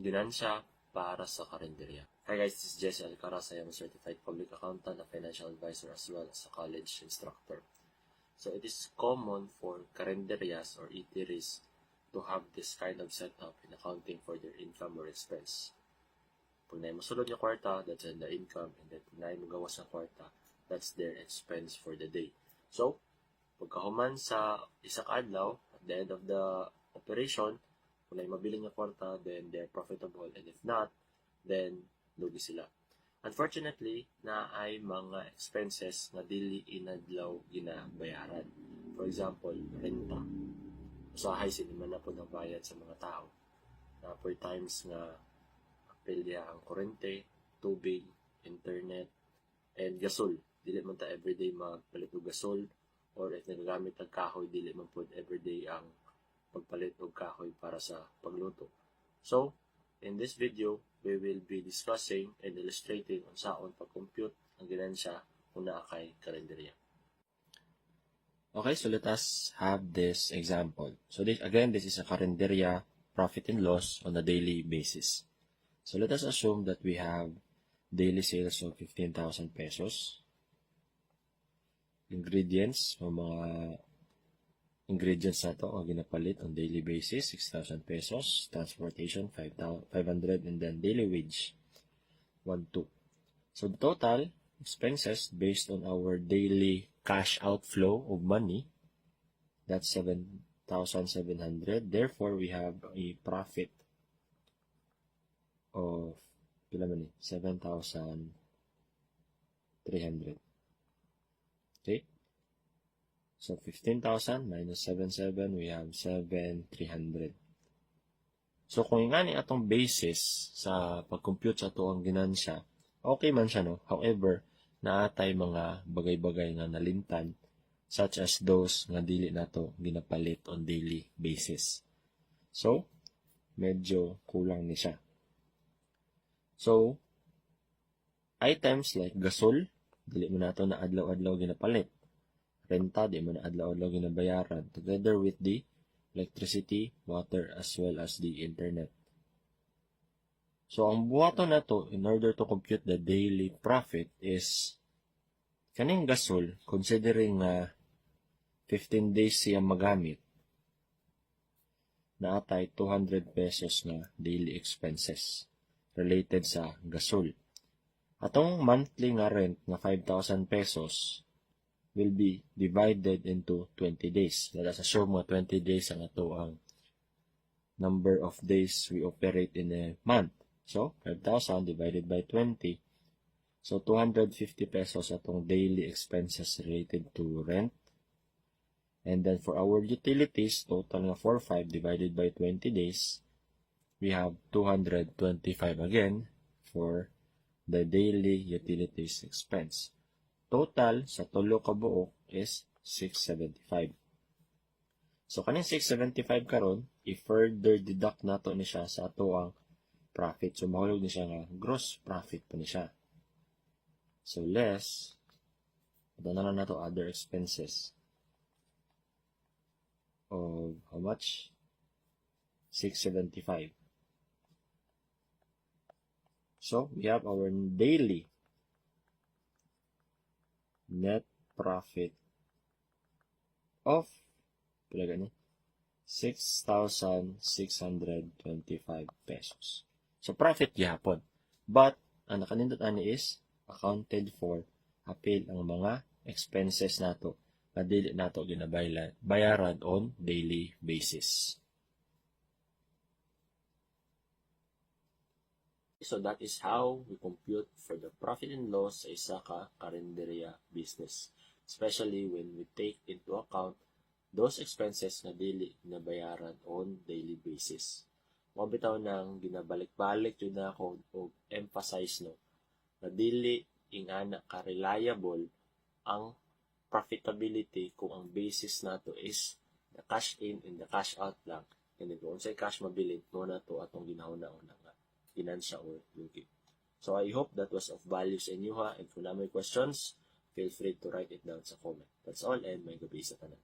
Ginansya para sa karinderya. Hi guys, this is Jesse Alcaraz. I am a certified public accountant, a financial advisor as well as a college instructor. So it is common for karinderyas or eateries to have this kind of setup in accounting for their income or expense. Pag na masulod yung kwarta, that's the income, and then na magawas ng kwarta, that's their expense for the day. So, pagkahuman sa isa ka adlaw, at the end of the operation, kung na mabiling nga kwarta, then they're profitable, and if not, then lugi sila. Unfortunately, na ay mga expenses na dili inadlaw ginabayaran. For example, renta. Usahay sila man na po ng bayad sa mga tao. Na per times nga apelya ang kurente, tubig, internet, and gasol. Dili man ta everyday magpalit og gasol or if nagagamit ang kahoy, dili man po everyday ang pagpalit og kahoy para sa pagluto. So, in this video, we will be discussing and illustrating on saon pag-compute ang ginansya naa kay kalendarya. Okay, so let us have this example. So this, again, this is a kalendarya profit and loss on a daily basis. So let us assume that we have daily sales of 15,000 pesos. Ingredients, mga ingredients na to ang ginapalit on daily basis, 6,000 pesos. Transportation, 5,000 500 and then daily wage, 1,2. So the total expenses based on our daily cash outflow of money, that's 7,700. Therefore, we have a profit of pila man eh, 7,300. Okay? So, 15,000 minus 7,7, we have 7,300. So, kung nga ni atong basis sa pag-compute sa ito ginansya, okay man siya, no? However, naatay mga bagay-bagay nga nalintan, such as those nga dili nato ginapalit on daily basis. So, medyo kulang ni siya. So, items like gasol, dili mo nato na adlaw-adlaw ginapalit. Renta, di mo na adlaw-adlaw ginabayaran. Together with the electricity, water, as well as the internet. So, ang buhaton na to, in order to compute the daily profit is kaning gasol, considering na 15 days siya magamit, na atay 200 pesos na daily expenses related sa gasol. Atong monthly nga rent na 5,000 pesos will be divided into 20 days. Let us assume nga 20 days ang ato ang number of days we operate in a month. So, 5,000 divided by 20. So, 250 pesos atong daily expenses related to rent. And then for our utilities, total nga 4,500 divided by 20 days, we have 225 again for the daily utilities expense. Total sa tulo ka buok is 675. So kaning 675 karon, i-further deduct nato ni siya sa ato ang profit. So mahulog ni siya nga gross profit pa ni siya. So less, ito na lang nato other expenses of how much? 675. So, we have our daily net profit of pila gani 6,625 pesos. So, profit gyapon. But, ang nakanindot ani is accounted for apil ang mga expenses nato na dili nato ginabaylan bayaran on daily basis. So that is how we compute for the profit and loss sa isa ka karinderya business. Especially when we take into account those expenses na dili nabayaran on daily basis. Mga bitaw nang ginabalik-balik yun na ako o emphasize no na dili ingana ka reliable ang profitability kung ang basis nato is the cash in and the cash out lang. And then kung sa cash mabilin, mo na to atong ginahuna-una nga ginansya or lugi. So I hope that was of value sa inyo ha. And kung na may questions, feel free to write it down sa comment. That's all and may gabi sa tanan.